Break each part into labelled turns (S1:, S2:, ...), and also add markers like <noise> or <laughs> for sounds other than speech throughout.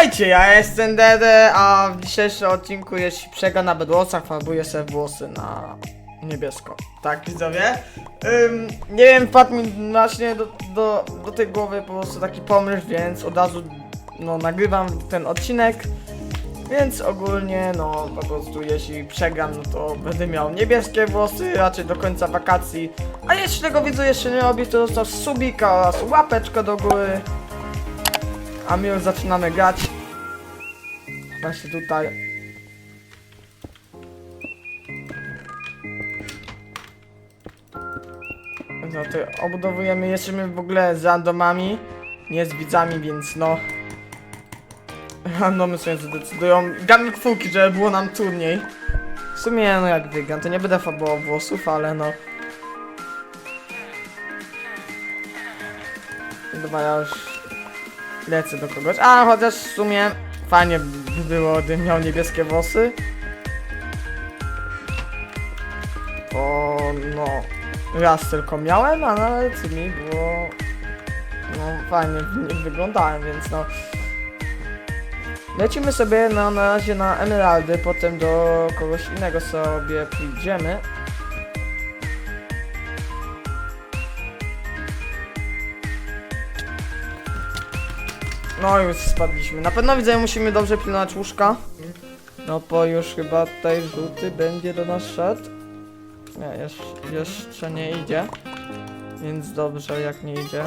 S1: Witajcie, ja jestem Dede, a w dzisiejszym odcinku jeśli przega na bedłosach farbuję sobie włosy na niebiesko. Tak, widzowie? Ym, nie wiem, wpadł mi właśnie do, do, do tej głowy po prostu taki pomysł, więc od razu no, nagrywam ten odcinek. Więc ogólnie, no po prostu jeśli przegram, no to będę miał niebieskie włosy raczej do końca wakacji. A jeśli tego widzu jeszcze nie robi, to zostaw subika oraz łapeczkę do góry. A my już zaczynamy grać. Właśnie tutaj. No to obudowujemy, jesteśmy w ogóle z randomami, nie z widzami, więc no. <laughs> Randomy sobie zdecydują. Gamy kwółki, żeby było nam trudniej. W sumie no jak wygram, to nie będę fabułował włosów, ale no. Dobra, ja już lecę do kogoś. A chociaż w sumie fajnie by było, gdybym miał niebieskie włosy. Bo no raz tylko miałem, a nawet mi było no fajnie wyglądałem, więc no lecimy sobie no, na razie na emeraldy, potem do kogoś innego sobie pójdziemy. No już spadliśmy. Na pewno widzę, musimy dobrze pilnować łóżka. No bo już chyba tutaj żółty będzie do nas szedł. Nie, jeszcze, jeszcze nie idzie. Więc dobrze, jak nie idzie.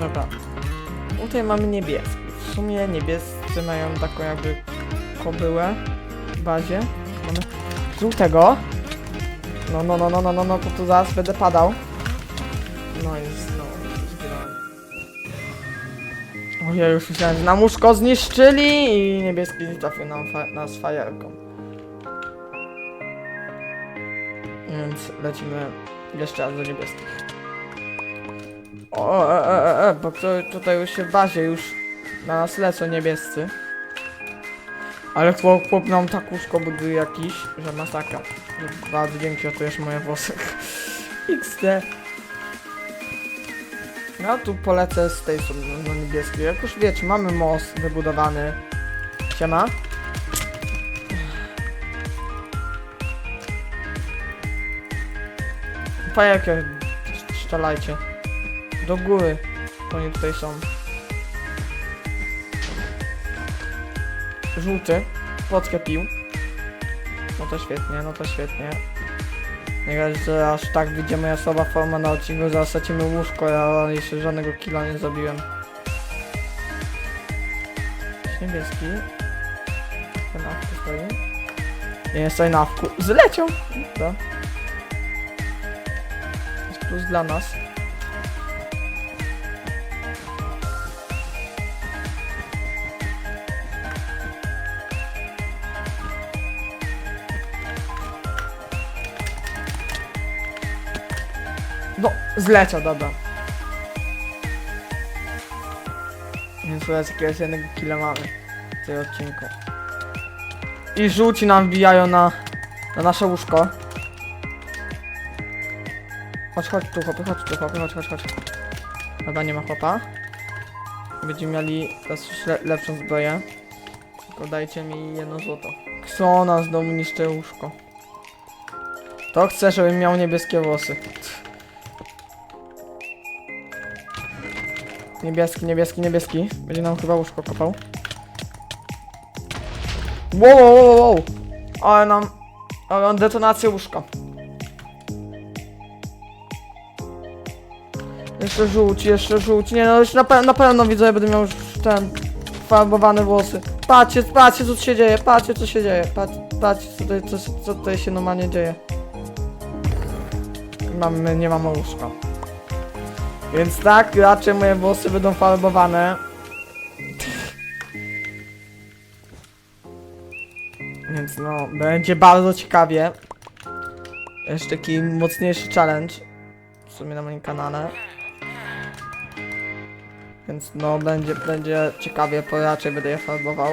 S1: Dobra. Tutaj mamy niebieski. W sumie niebiescy mają taką jakby kobyłę w bazie. Mamy żółtego. No, no, no, no, no, no, no, to tu zaraz będę padał. No jest, no, zbierałem. Ojej, już myślałem, że nam łóżko zniszczyli i niebieski trafił nam fa nas fajerką. Więc lecimy jeszcze raz do niebieskich. O, e, e, e, e, bo to, tutaj już się w bazie już na nas lecą niebiescy. Ale chłop, chłop nam tak łóżko buduje jakiś, że masakra. Że Dwa dźwięki otujesz moje włosy. XD. Ja tu polecę z tej strony na niebieskiej. Jak już wiecie, mamy most wybudowany. Siema. Fajerkę strzelajcie. Do góry. Oni tutaj są. Żółty. Płotkę pił. No to świetnie, no to świetnie. Nie razie, że aż tak wyjdzie moja słaba forma na odcinku, zaraz łóżko, ja jeszcze żadnego killa nie zrobiłem. Niebieski. Ten awku stoi. Nie jest tutaj na awku. Zleciał! Dobra. Jest plus dla nas. No, zleciał, dobra. Więc teraz jakiegoś jednego killa mamy w tym odcinku. I żółci nam wbijają na, na nasze łóżko. Chodź, chodź tu chłopy, chodź tu chłopy, chodź, chodź, chodź. Chyba nie ma chłopa. Będziemy mieli teraz już le lepszą zbroję. Tylko dajcie mi jedno złoto. Kto nas z domu niszczy łóżko? To chcę, żebym miał niebieskie włosy. Niebieski, niebieski, niebieski. Będzie nam chyba łóżko kopał. Wow, wow, wow, wow. Ale nam... Ale mam detonację łóżka. Jeszcze żółć, jeszcze żółć. Nie no, już na, pe na pewno widzę, że będę miał już ten... Farbowane włosy. Patrzcie, patrzcie co tu się dzieje, patrzcie co się dzieje. Patrz, patrzcie co tutaj, co, co tutaj się normalnie dzieje. Mamy, nie mamy łóżka. Więc tak, raczej moje włosy będą farbowane. Więc no, będzie bardzo ciekawie. Jeszcze taki mocniejszy challenge. W sumie na moim kanale. Więc no, będzie, będzie ciekawie, bo raczej będę je farbował.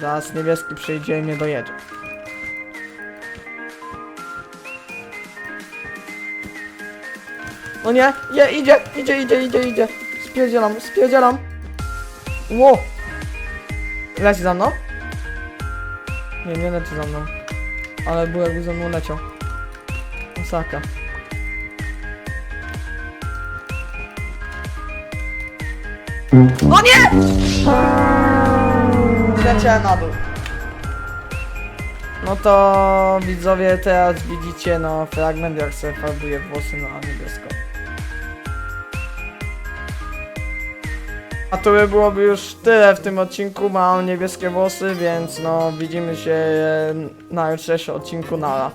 S1: Zaraz niebieski przyjdzie i mnie dojedzie. O nie, nie, idzie, idzie, idzie, idzie, idzie. Spierdzielam, spierdzielam. Ło! Leci za mną? Nie, nie leci za mną. Ale był jakby za mną leciał. Masaka. O nie! Zleciałem na dół. No to widzowie teraz widzicie no fragment jak sobie farbuje włosy na niebiesko. A to by byłoby już tyle w tym odcinku, mam niebieskie włosy, więc no widzimy się na jutrzejszym odcinku nara.